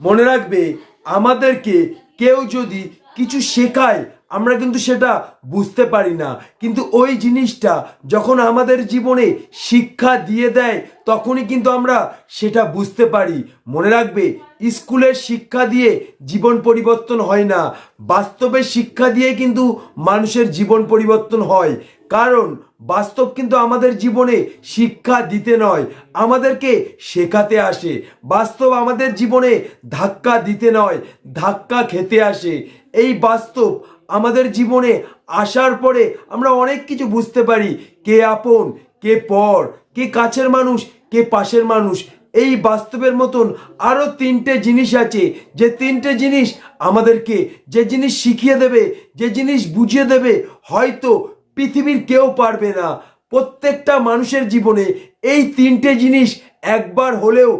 মনে রাখবে আমাদেরকে কেউ যদি কিছু শেখায় আমরা কিন্তু সেটা বুঝতে পারি না। কিন্তু ওই জিনিসটা যখন আমাদের জীবনে শিক্ষা দিয়ে দেয়, তখনই কিন্তু আমরা সেটা বুঝতে পারি। মনে রাখবে, স্কুলের শিক্ষা দিয়ে জীবন পরিবর্তন হয় না। বাস্তবের শিক্ষা দিয়ে কিন্তু মানুষের জীবন পরিবর্তন হয়। কারণ বাস্তব কিন্তু আমাদের জীবনে শিক্ষা দিতে নয়, আমাদেরকে শেখাতে আসে। বাস্তব আমাদের জীবনে ধাক্কা দিতে নয়, ধাক্কা খেতে আসে। এই বাস্তব আমাদের জীবনে আসার পরে আমরা অনেক কিছু বুঝতে পারি। কে আপন, কে পর, কে কাছের মানুষ, কে পাশের মানুষ। এই বাস্তবের মতন আরও তিনটে জিনিস আছে। যে তিনটে জিনিস আমাদেরকে যে জিনিস শিখিয়ে দেবে, যে জিনিস বুঝিয়ে দেবে, হয়তো পৃথিবীর কেউ পারবে না। প্রত্যেকটা মানুষের জীবনে এই তিনটে জিনিস একবার হলেও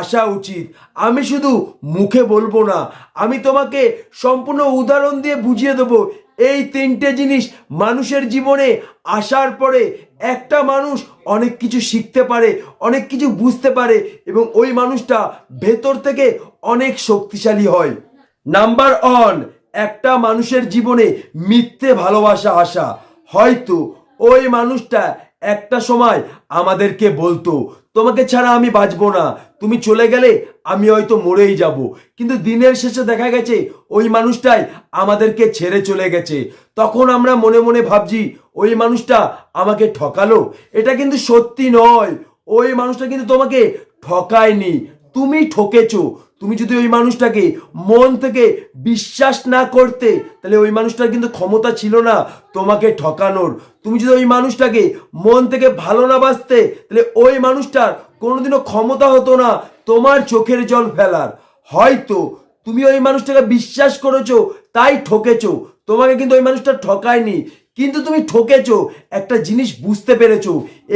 আসা উচিত। আমি শুধু মুখে বলব না, আমি তোমাকে সম্পূর্ণ উদাহরণ দিয়ে বুঝিয়ে দেবো, এই তিনটে জিনিস মানুষের জীবনে আসার পরে একটা মানুষ অনেক কিছু শিখতে পারে, অনেক কিছু বুঝতে পারে এবং ওই মানুষটা ভেতর থেকে অনেক শক্তিশালী হয়। নাম্বার অন একটা মানুষের জীবনে মিথ্যে ভালোবাসা আসা। হয়তো ওই মানুষটা, একটা সময় আমাদেরকে বলতো, তোমাকে ছাড়া আমি বাঁচবো না। তুমি চলে গেলে আমি হয়তো মরেই যাব। কিন্তু দিনের শেষে দেখা গেছে, ওই মানুষটাই আমাদেরকে ছেড়ে চলে গেছে। তখন আমরা মনে মনে ভাবছি, ওই মানুষটা আমাকে ঠকালো? এটা কিন্তু সত্যি নয়। ওই মানুষটা কিন্তু তোমাকে ঠকায়নি। তুমি ঠকেছো। তুমি যদি ওই মানুষটাকে মন থেকে বিশ্বাস না করতে, তাহলে ওই মানুষটার কিন্তু ক্ষমতা ছিল না তোমাকে ঠকানোর। তুমি যদি ওই মানুষটাকে মন থেকে ভালো না বাঁচতে, তাহলে ওই মানুষটার কোনোদিনও ক্ষমতা হতো না তোমার চোখের জল ফেলার। হয়তো তুমি ওই মানুষটাকে বিশ্বাস করেছ, তাই ঠকেছো। তোমাকে কিন্তু ওই মানুষটা ঠকায়নি। কিন্তু তুমি ঠকেছো, একটা জিনিস বুঝতে পেরেছ,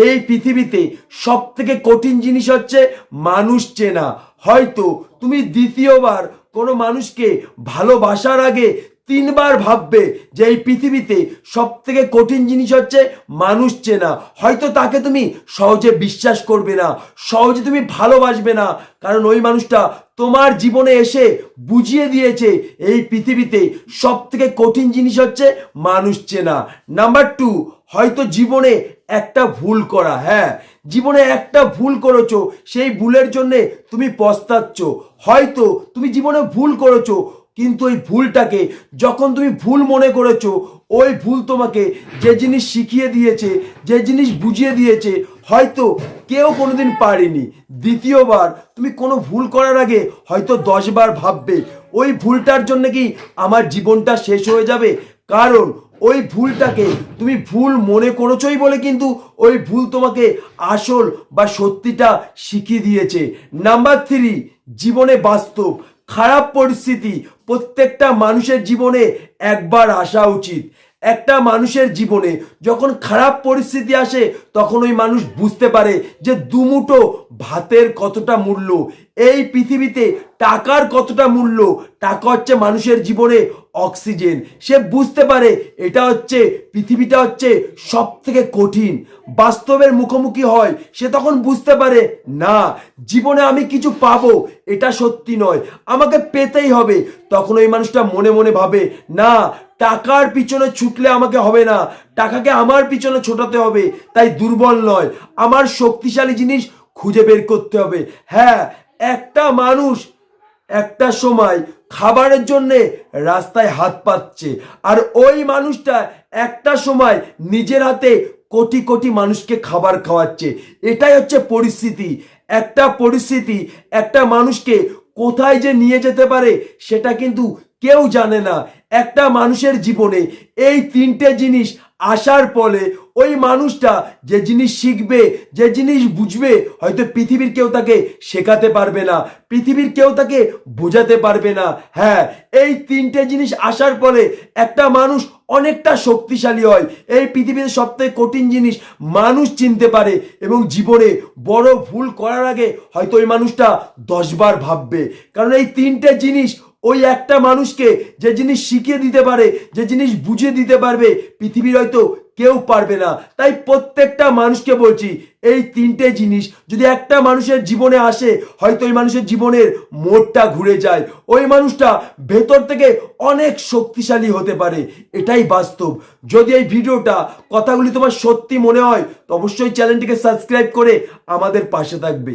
এই পৃথিবীতে সব থেকে কঠিন জিনিস হচ্ছে মানুষ চেনা। হয়তো তুমি দ্বিতীয়বার কোনো মানুষকে ভালোবাসার আগে তিনবার ভাববে যে এই পৃথিবীতে সব থেকে কঠিন জিনিস হচ্ছে মানুষ চেনা। হয়তো তাকে তুমি সহজে বিশ্বাস করবে না, সহজে তুমি ভালোবাসবে না, কারণ ওই মানুষটা তোমার জীবনে এসে বুঝিয়ে দিয়েছে এই পৃথিবীতে সব থেকে কঠিন জিনিস হচ্ছে মানুষ চেনা। নাম্বার টু হয়তো জীবনে একটা ভুল করা। হ্যাঁ জীবনে একটা ভুল করেছ, সেই ভুলের জন্যে তুমি পস্তাচ্ছ। হয়তো তুমি জীবনে ভুল করেছ কিন্তু ওই ভুলটাকে, যখন তুমি ভুল মনে করেছ, ওই ভুল তোমাকে যে জিনিস শিখিয়ে দিয়েছে, যে জিনিস বুঝিয়ে দিয়েছে, হয়তো কেউ কোনোদিন পারেনি। দ্বিতীয়বার তুমি কোনো ভুল করার আগে হয়তো দশবার ভাববে, ওই ভুলটার জন্য কি আমার জীবনটা শেষ হয়ে যাবে? কারণ ওই ভুলটাকে তুমি ভুল মনে করেছই বলে কিন্তু ওই ভুল তোমাকে আসল বা সত্যিটা শিখিয়ে দিয়েছে। নাম্বার থ্রি, জীবনে বাস্তব। খারাপ পরিস্থিতি প্রত্যেকটা মানুষের জীবনে একবার আসা উচিত। একটা মানুষের জীবনে যখন খারাপ পরিস্থিতি আসে, তখন ওই মানুষ বুঝতে পারে যে দুমুটো ভাতের কতটা মূল্য। এই পৃথিবীতে টাকার কতটা মূল্য, টাকা হচ্ছে মানুষের জীবনে অক্সিজেন। সে বুঝতে পারে এটা হচ্ছে, পৃথিবীটা হচ্ছে সব থেকে কঠিন। বাস্তবের মুখোমুখি হয়, সে তখন বুঝতে পারে, না, জীবনে আমি কিছু পাবো, এটা সত্যি নয়। আমাকে পেতেই হবে। তখন ওই মানুষটা মনে মনে ভাবে, না, টাকার পিছনে ছুটলে আমাকে হবে না। টাকাকে আমার পিছনে ছোটাতে হবে, তাই দুর্বল নয়। আমার শক্তিশালী জিনিস খুঁজে বের করতে হবে। হ্যাঁ একটা মানুষ একটা সময় খাবারের জন্যে রাস্তায় হাত পাচ্ছে আর ওই মানুষটা একটা সময় নিজের হাতে কোটি কোটি মানুষকে খাবার খাওয়াচ্ছে। এটাই হচ্ছে পরিস্থিতি। একটা পরিস্থিতি, একটা মানুষকে কোথায় যে নিয়ে যেতে পারে সেটা কিন্তু কেউ জানে না। একটা মানুষের জীবনে এই তিনটে জিনিস আসার ফলে ওই মানুষটা যে জিনিস শিখবে, যে জিনিস বুঝবে, হয়তো পৃথিবীর কেউ তাকে শেখাতে পারবে না, পৃথিবীর কেউ তাকে বোঝাতে পারবে না। হ্যাঁ এই তিনটে জিনিস আসার ফলে একটা মানুষ অনেকটা শক্তিশালী হয়। এই পৃথিবীতে সবথেকে কঠিন জিনিস, মানুষ চিনতে পারে এবং জীবনে বড় ভুল করার আগে হয়তো ওই মানুষটা দশবার ভাববে। কারণ এই তিনটে জিনিস ওই একটা মানুষকে যে জিনিস শিখিয়ে দিতে পারে, যে জিনিস বুঝিয়ে দিতে পারবে, পৃথিবীর হয়তো কেউ পারবে না। তাই প্রত্যেকটা মানুষকে বলছি, এই তিনটে জিনিস যদি একটা মানুষের জীবনে আসে, হয়তো ওই মানুষের জীবনের মোড়টা ঘুরে যায়। ওই মানুষটা ভেতর থেকে অনেক শক্তিশালী হতে পারে। এটাই বাস্তব। যদি এই ভিডিওটা কথাগুলি তোমার সত্যি মনে হয়, তো অবশ্যই চ্যানেলটিকে সাবস্ক্রাইব করে আমাদের পাশে থাকবে।